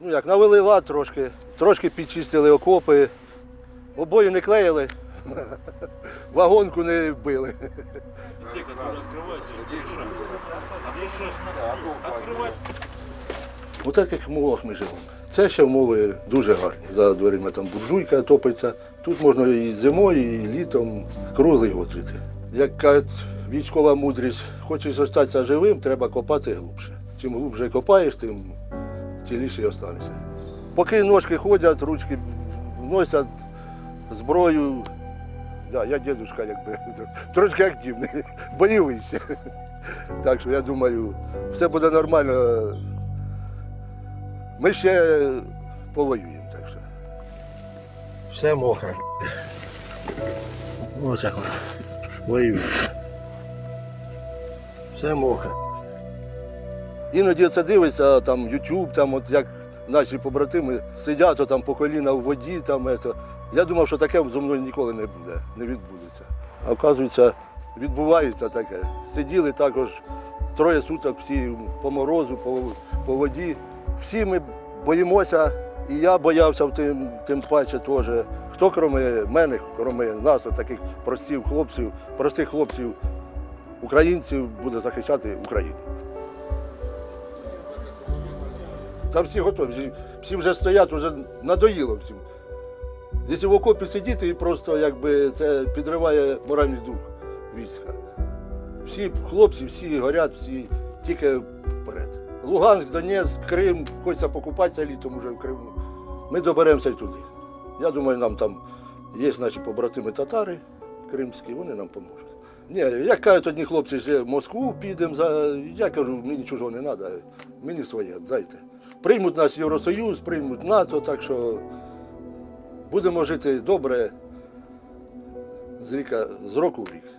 Ну як, навели лад трошки, трошки підчистили окопи, обої не клеїли, вагонку не били. Те, которые открываются, жди шаг. А дальше открывать У таких умовах ми живемо. Це ще умови дуже гарні. За дверима там буржуйка топиться. Тут можна і зимою, і літом круглий год жити. Як кажуть, військова мудрість, хочеш залишитися живим, треба копати глибше. Чим глибше копаєш, тим ціліше і. Поки ножки ходять, ручки носять, зброю. Да, я дідушка, якби трошки активний, бойовий. Так що я думаю, все буде нормально. Ми ще повоюємо, так що. Все мокре. Ось. Воюємо. Все мокре. Іноді це дивиться, там YouTube, там от як наші побратими сидять там по коліна в воді, там ето. Я думав, що таке зо мною ніколи не буде, не відбудеться. А оказується, відбувається таке. Сиділи також троє суток всі по морозу, по, по воді. Всі ми боїмося, і я боявся в тим, тим паче теж. Хто крім мене, крім нас, таких простих хлопців, простих хлопців, українців, буде захищати Україну. Там всі готові, всі- вже стоять, вже надоїло всім. Якщо в окопі сидіти, і просто якби це підриває моральний дух війська. Всі хлопці, всі горять, всі тільки вперед. Луганськ, Донецьк, Крим, хочеться покупатися літом вже в Криму. Ми доберемося й туди. Я думаю, нам там є наші побратими татари кримські, вони нам поможуть. Ні, як кажуть одні хлопці, в Москву підемо, я кажу, мені чужого не треба, мені своє, дайте. Приймуть нас Євросоюз, приймуть НАТО, так що будемо жити добре з, ріка, з року в рік.